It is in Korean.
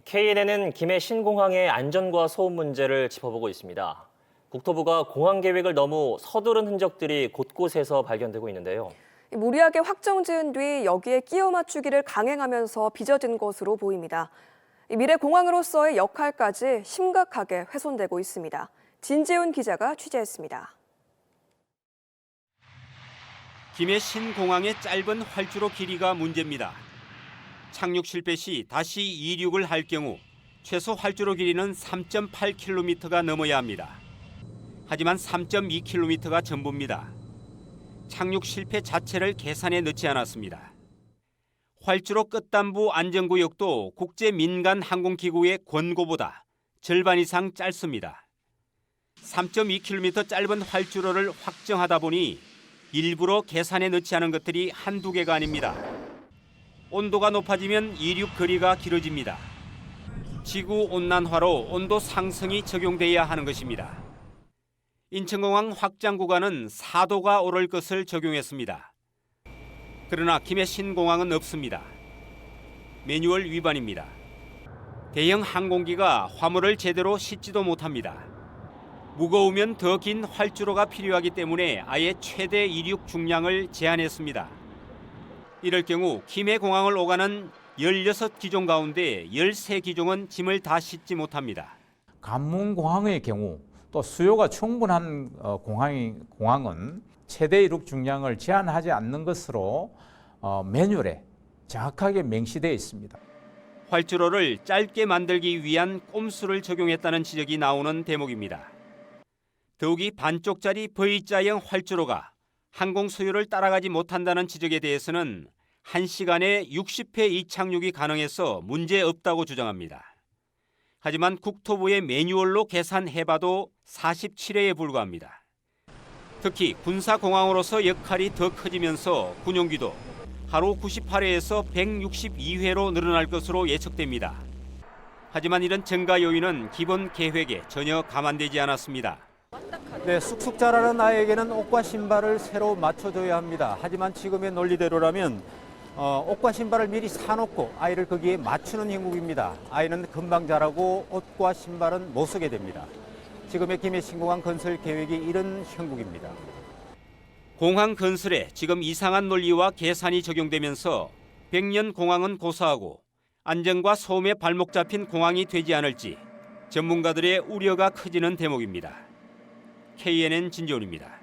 KNN은 김해 신공항의 안전과 소음 문제를 짚어보고 있습니다. 국토부가 공항 계획을 너무 서두른 흔적들이 곳곳에서 발견되고 있는데요. 무리하게 확정 지은 뒤 여기에 끼워 맞추기를 강행하면서 빚어진 것으로 보입니다. 미래 공항으로서의 역할까지 심각하게 훼손되고 있습니다. 진재훈 기자가 취재했습니다. 김해 신공항의 짧은 활주로 길이가 문제입니다. 착륙 실패 시 다시 이륙을 할 경우 최소 활주로 길이는 3.8km가 넘어야 합니다. 하지만 3.2km가 전부입니다. 착륙 실패 자체를 계산에 넣지 않았습니다. 활주로 끝단부 안전구역도 국제 민간 항공기구의 권고보다 절반 이상 짧습니다. 3.2km 짧은 활주로를 확정하다 보니 일부러 계산에 넣지 않은 것들이 한두 개가 아닙니다. 온도가 높아지면 이륙 거리가 길어집니다. 지구 온난화로 온도 상승이 적용돼야 하는 것입니다. 인천공항 확장 구간은 4도가 오를 것을 적용했습니다. 그러나 김해 신공항은 없습니다. 매뉴얼 위반입니다. 대형 항공기가 화물을 제대로 싣지도 못합니다. 무거우면 더 긴 활주로가 필요하기 때문에 아예 최대 이륙 중량을 제한했습니다. 이럴 경우 김해 공항을 오가는 16기종 가운데 13기종은 짐을 다 싣지 못합니다. 관문공항의 경우 또 수요가 충분한 어, 공항이, 공항은 최대 이륙 중량을 제한하지 않는 것으로 어, 매뉴얼에 정확하게 명시되어 있습니다. 활주로를 짧게 만들기 위한 꼼수를 적용했다는 지적이 나오는 대목입니다. 더욱이 반쪽짜리 V자형 활주로가 항공 수요를 따라가지 못한다는 지적에 대해서는 1시간에 60회 이착륙이 가능해서 문제 없다고 주장합니다. 하지만 국토부의 매뉴얼로 계산해봐도 47회에 불과합니다. 특히 군사공항으로서 역할이 더 커지면서 군용기도 하루 98회에서 162회로 늘어날 것으로 예측됩니다. 하지만 이런 증가 요인은 기본 계획에 전혀 감안되지 않았습니다. 네, 쑥쑥 자라는 아이에게는 옷과 신발을 새로 맞춰줘야 합니다. 하지만 지금의 논리대로라면 어, 옷과 신발을 미리 사놓고 아이를 거기에 맞추는 형국입니다. 아이는 금방 자라고 옷과 신발은 못 쓰게 됩니다. 지금의 김해 신공항 건설 계획이 이런 형국입니다. 공항 건설에 지금 이상한 논리와 계산이 적용되면서 백년 공항은 고사하고 안전과 소음에 발목 잡힌 공항이 되지 않을지 전문가들의 우려가 커지는 대목입니다. KNN 진지훈입니다.